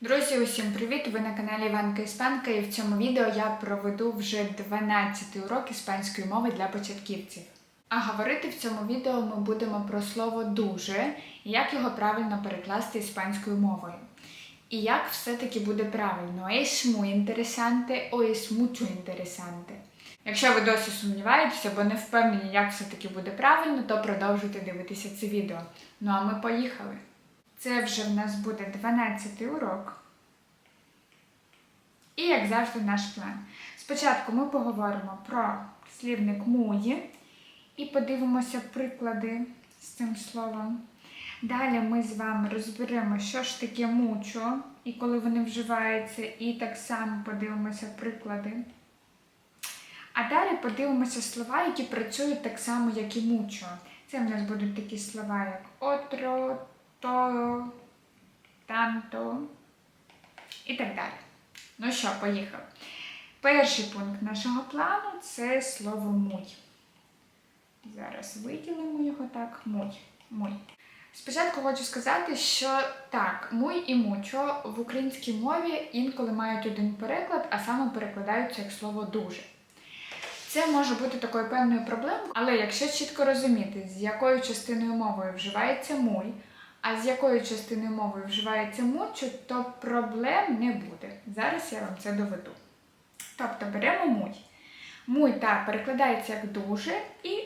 Друзі, усім привіт! Ви на каналі Іванка Іспанка і в цьому відео я проведу вже 12 урок іспанської мови для початківців. А говорити в цьому відео ми будемо про слово дуже і як його правильно перекласти іспанською мовою. І як все-таки буде правильно, es muy interesante o es mucho interesante. Якщо ви досі сумніваєтеся, бо не впевнені, як все-таки буде правильно, то продовжуйте дивитися це відео. Ну а ми поїхали. Це вже в нас буде 12 урок. І, як завжди, наш план. Спочатку ми поговоримо про слівник муї і подивимося приклади з цим словом. Далі ми з вами розберемо, що ж таке мучо і коли вони вживаються, і так само подивимося приклади. А далі подивимося слова, які працюють так само, як і мучо. Це в нас будуть такі слова, як отро, то, танто і так далі. Ну що, поїхали. Перший пункт нашого плану це слово муй. Зараз виділимо його так. Муй. Муй. Спочатку хочу сказати, що так, муй і мучо в українській мові інколи мають один переклад, а саме перекладаються як слово дуже. Це може бути такою певною проблемою, але якщо чітко розуміти, з якою частиною мовою вживається муй, а з якою частиною мови вживається мучо, то проблем не буде. Зараз я вам це доведу. Тобто беремо муй. Муй так перекладається як дуже і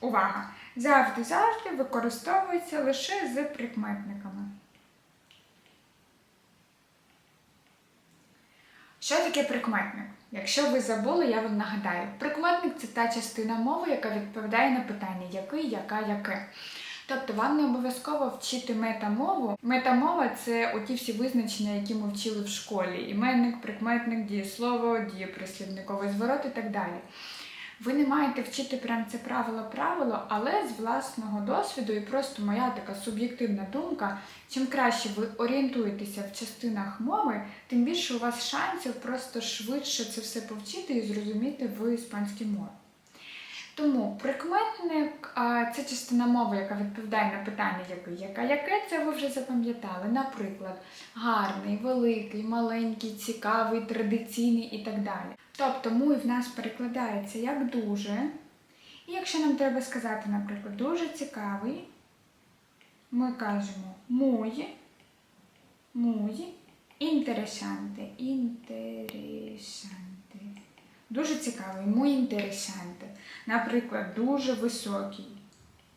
увага! Завжди-завжди використовується лише з прикметниками. Що таке прикметник? Якщо ви забули, я вам нагадаю. Прикметник це та частина мови, яка відповідає на питання який, яка, яке. Тобто вам не обов'язково вчити метамову. Метамова це оті всі визначення, які ми вчили в школі: іменник, прикметник, дієслово, дієприслівниковий зворот і так далі. Ви не маєте вчити прям це правило-правило, але з власного досвіду і просто моя така суб'єктивна думка, чим краще ви орієнтуєтеся в частинах мови, тим більше у вас шансів просто швидше це все повчити і зрозуміти в іспанській мові. Тому прикметник це частина мови, яка відповідає на питання, який, яка, яке це ви вже запам'ятали. Наприклад, гарний, великий, маленький, цікавий, традиційний і так далі. Тобто муй в нас перекладається як дуже. І якщо нам треба сказати, наприклад, дуже цікавий, ми кажемо муй, муй, інтересанте, інтересанте. Дуже цікавий, muy interesante. Наприклад, дуже високий.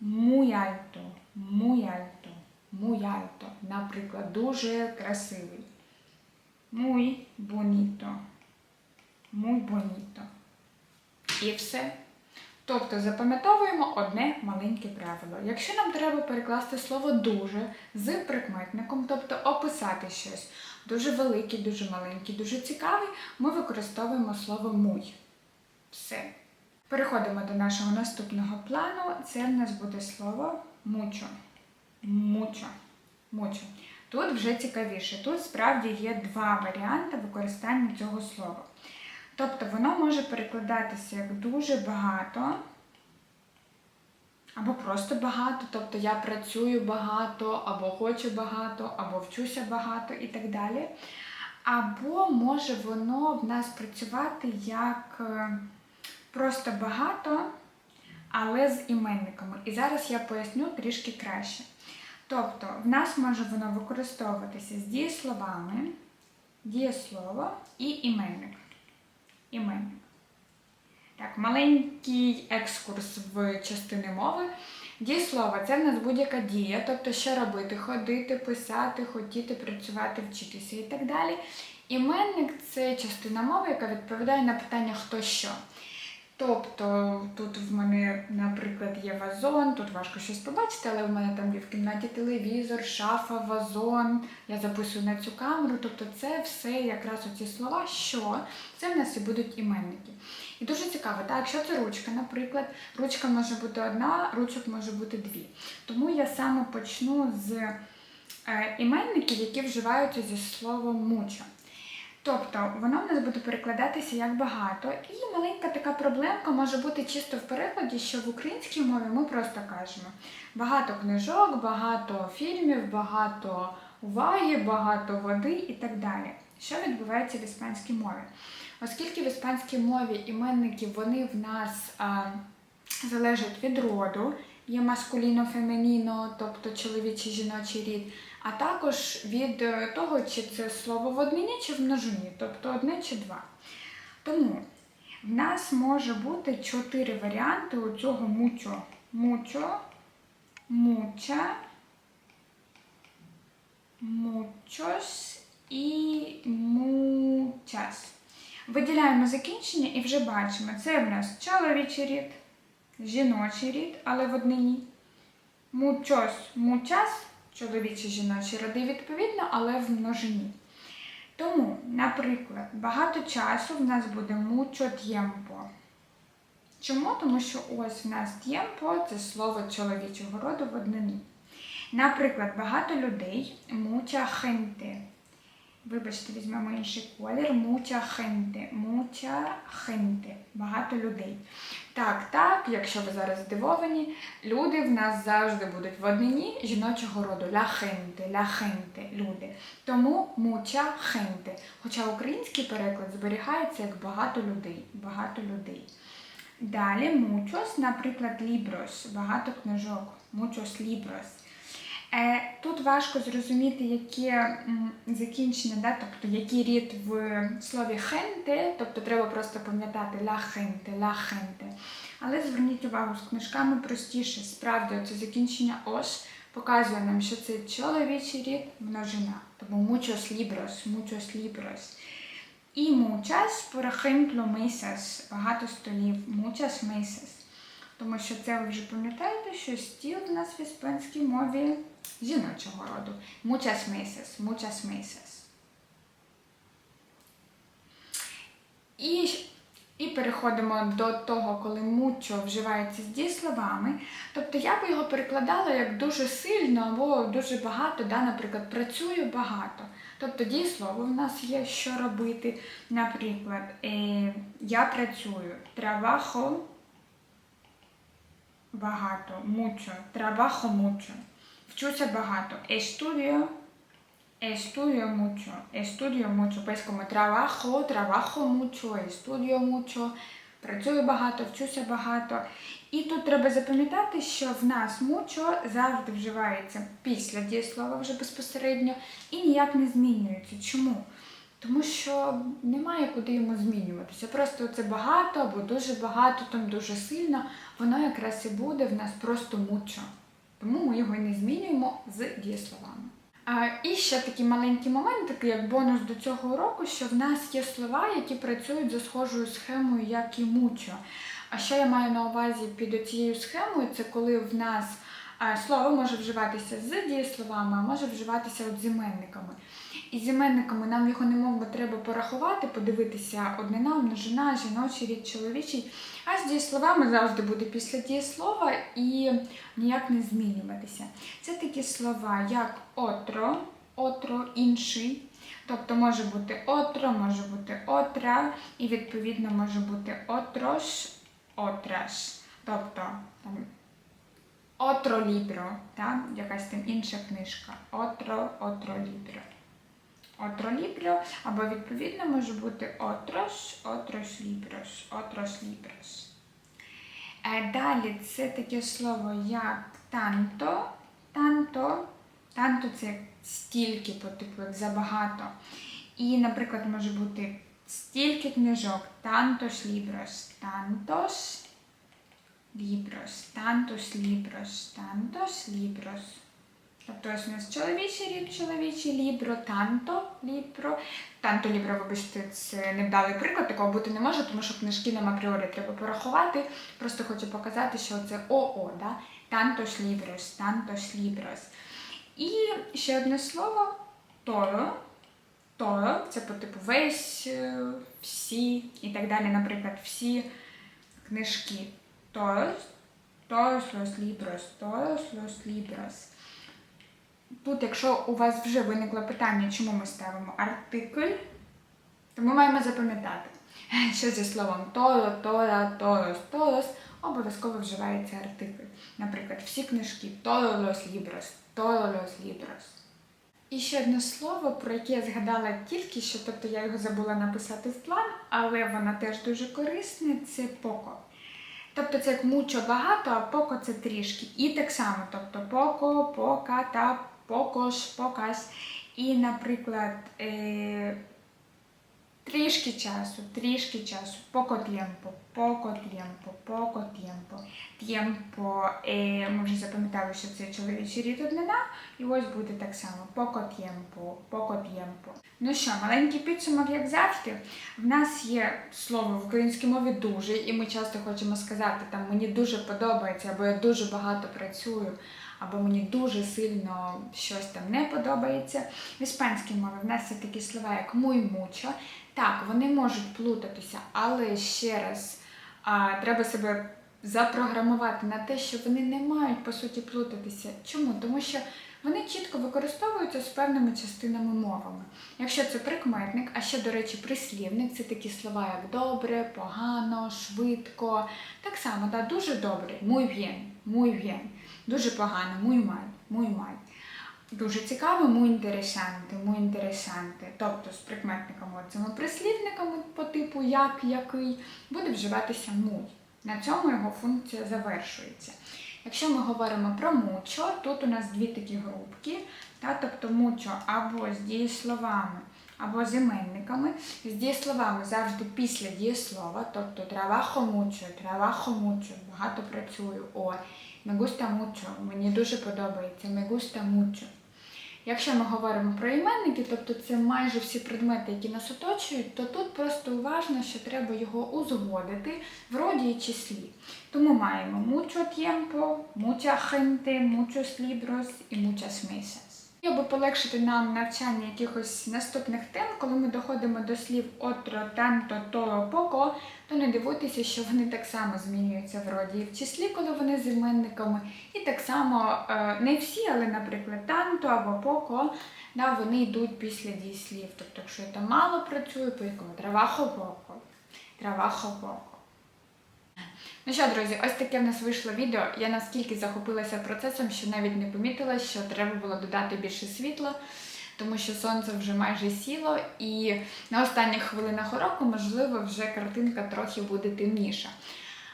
Muy alto, muy alto, muy alto. Наприклад, дуже красивий. Muy bonito. Muy bonito. І все. Тобто запам'ятовуємо одне маленьке правило. Якщо нам треба перекласти слово дуже з прикметником, тобто описати щось дуже великий, дуже маленький, дуже цікавий, ми використовуємо слово муй. Все. Переходимо до нашого наступного плану. Це в нас буде слово мучо. Мучо. Мучо. Тут вже цікавіше. Тут справді є два варіанти використання цього слова. Тобто воно може перекладатися як дуже багато, або просто багато, тобто я працюю багато, або хочу багато, або вчуся багато і так далі. Або може воно в нас працювати як е, просто багато, але з іменниками. І зараз я поясню трішки краще. Тобто, в нас може воно використовуватися з дієсловами, дієслово і іменник. Іменник. Так, маленький екскурс в частини мови. Дієслово це в нас будь-яка дія, тобто що робити? Ходити, писати, хотіти, працювати, вчитися і так далі. Іменник це частина мови, яка відповідає на питання хто що. Тобто тут в мене, наприклад, є вазон, тут важко щось побачити, але в мене там є в кімнаті телевізор, шафа, вазон. Я записую на цю камеру. Тобто це все якраз оці слова, що це в нас і будуть іменники. І дуже цікаво, так, якщо це ручка, наприклад, ручка може бути одна, ручок може бути дві. Тому я саме почну з е, іменників, які вживаються зі словом мучо. Тобто воно в нас буде перекладатися як багато, і маленька така проблемка може бути чисто в перекладі, що в українській мові ми просто кажемо багато книжок, багато фільмів, багато уваги, багато води і так далі. Що відбувається в іспанській мові? Оскільки в іспанській мові іменники вони в нас а, залежать від роду, є маскуліно фемініно, тобто чоловічий жіночий рід, а також від е, того, чи це слово в однині, чи в множині, тобто одне чи два. Тому в нас може бути чотири варіанти у цього мучо. Мучо, муча, мучос і мучас. Виділяємо закінчення і вже бачимо, це в нас чоловічий рід, жіночий рід, але в однині. Мучос, мучас, чоловічі жіночі роди відповідно, але в множині. Тому, наприклад, багато часу в нас буде mucho tiempo. Чому? Тому що ось в нас tiempo – це слово чоловічого роду в однині. Наприклад, багато людей mucha gente. Вибачте, візьмемо інший колір. Mucha gente. Mucha gente. Багато людей. Так, так, якщо ви зараз здивовані, люди в нас завжди будуть в однині жіночого роду. La gente, люди. Тому муча хенте. Хоча український переклад зберігається як багато людей. Багато людей. Далі мучос, наприклад, ліброс, багато книжок. мучос libros. Е, Тут важко зрозуміти, яке закінчення, да? тобто який рід в слові gente, тобто треба просто пам'ятати la gente, la gente. Але зверніть увагу, з книжками простіше. Справді, це закінчення ос показує нам, що це чоловічий рід множина. Тому muchos libros, muchos libros. І muchas, por ejemplo, багато столів, muchas mesas. Тому що це ви вже пам'ятаєте, що стіл в нас в іспанській мові жіночого роду. Muchas mesas, muchas mesas. І, і переходимо до того, коли мучо вживається з дієсловами. Тобто я би його перекладала як дуже сильно або дуже багато, да, наприклад, працюю багато. Тобто дієслово в нас є, що робити. Наприклад, е, я працюю, trabajo багато, mucho, trabajo mucho. Вчуся багато. Estudio, estudio mucho, estudio mucho. Pues como trabajo, trabajo mucho, estudio mucho. Працюю багато, вчуся багато. І тут треба запам'ятати, що в нас мучо завжди вживається після дієслова вже безпосередньо і ніяк не змінюється. Чому? Тому що немає куди йому змінюватися. Просто це багато або дуже багато, там дуже сильно, воно якраз і буде в нас просто мучо. Тому ми його не змінюємо з дієсловами. І ще такий маленький момент, такий як бонус до цього уроку, що в нас є слова, які працюють за схожою схемою, як і мучо. А що я маю на увазі під цією схемою, це коли в нас слово може вживатися з дієсловами, а може вживатися от з іменниками. І з іменниками нам його немов би треба порахувати, подивитися однина, множина, жіночий рід, чоловічий. А з дієсловами завжди буде після дієслова і ніяк не змінюватися. Це такі слова, як отро, отро, інший. Тобто може бути отро, може бути отра, і відповідно може бути отрош, отраш. Тобто там отро лібро, якась там інша книжка. Отро, отро лібро. Отро лібро, або відповідно може бути отрош, отрош ліброш, отрош ліброш. Е, Далі це таке слово як танто. Танто. Танто це стільки, по типу як забагато. І, наприклад, може бути стільки книжок. Тантош ліброш, тантош ліброш, тантош ліброш, тантош ліброш. Тобто ось у нас чоловічий рід, чоловічий лібро, танто лібро. Танто лібро, вибачте, це невдалий приклад, такого бути не може, тому що книжки нам апріорі треба порахувати. Просто хочу показати, що це ОО, да? тантош ліброс, тантош ліброс. І ще одне слово торо. Торо це по типу весь, е, всі і так далі, наприклад, всі книжки. Todos, todos los libros, todos los libros. Тут, якщо у вас вже виникло питання, чому ми ставимо артикль, то ми маємо запам'ятати, що зі словом todo, toda, todos, todos обов'язково вживається артикль. Наприклад, всі книжки libros, todos los libros. І ще одне слово, про яке я згадала тільки що, тобто я його забула написати в план, але воно теж дуже корисне, це поко. Тобто це як мучо багато, а поко це трішки. І так само, тобто поко, пока та покош, покась. І, наприклад, е, трішки часу, трішки часу, поко tiempo, поко tiempo, поко tiempo. Tiempo, е, ми вже запам'ятали, що це чоловічий рід однина, і ось буде так само, поко tiempo, поко tiempo. Ну що, маленький підсумок, як завжди. В нас є слово в українській мові дуже, і ми часто хочемо сказати, там мені дуже подобається, або я дуже багато працюю, або мені дуже сильно щось там не подобається. В іспанській мові в нас є такі слова, як muy mucho. Так, вони можуть плутатися, але ще раз а, треба себе запрограмувати на те, що вони не мають по суті плутатися. Чому? Тому що вони чітко використовуються з певними частинами мовами. Якщо це прикметник, а ще, до речі, прислівник це такі слова, як добре, погано, швидко. Так само, да, дуже добре, muy bien, muy bien. Дуже погано, muy mal, muy mal. Дуже цікаво, muy interesante, muy interesante. Тобто з прикметниками, цими прислівниками по типу як, який, буде вживатися muy. На цьому його функція завершується. Якщо ми говоримо про мучо, тут у нас дві такі групки, та, тобто мучо або з дієсловами, або з іменниками. З дієсловами завжди після дієслова, тобто trabajo mucho, trabajo mucho, багато працюю, о, gusta mucho, мені дуже подобається, gusta mucho. Якщо ми говоримо про іменники, тобто це майже всі предмети, які нас оточують, то тут просто уважно, що треба його узгодити в роді і числі. Тому маємо mucho tiempo, mucha gente, muchos libros і muchas mesas. Аби полегшити нам навчання якихось наступних тем, коли ми доходимо до слів отро, танто, то, поко, то не дивуйтеся, що вони так само змінюються в роді і в числі, коли вони з іменниками. І так само е, не всі, але, наприклад, танто або поко, да, вони йдуть після дієслів. Тобто, якщо я там мало працюю, по якому травахо поко, травахо поко. Ну що, друзі, ось таке в нас вийшло відео. Я наскільки захопилася процесом, що навіть не помітила, що треба було додати більше світла, тому що сонце вже майже сіло, і на останніх хвилинах уроку, можливо, вже картинка трохи буде темніша.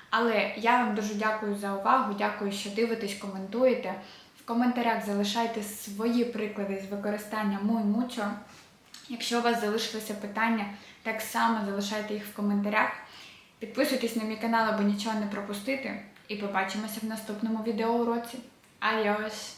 Але я вам дуже дякую за увагу, дякую, що дивитесь, коментуєте. В коментарях залишайте свої приклади з використання мой мучо. Якщо у вас залишилися питання, так само залишайте їх в коментарях. Підписуйтесь на мій канал, аби нічого не пропустити. І побачимося в наступному відеоуроці. Адіос!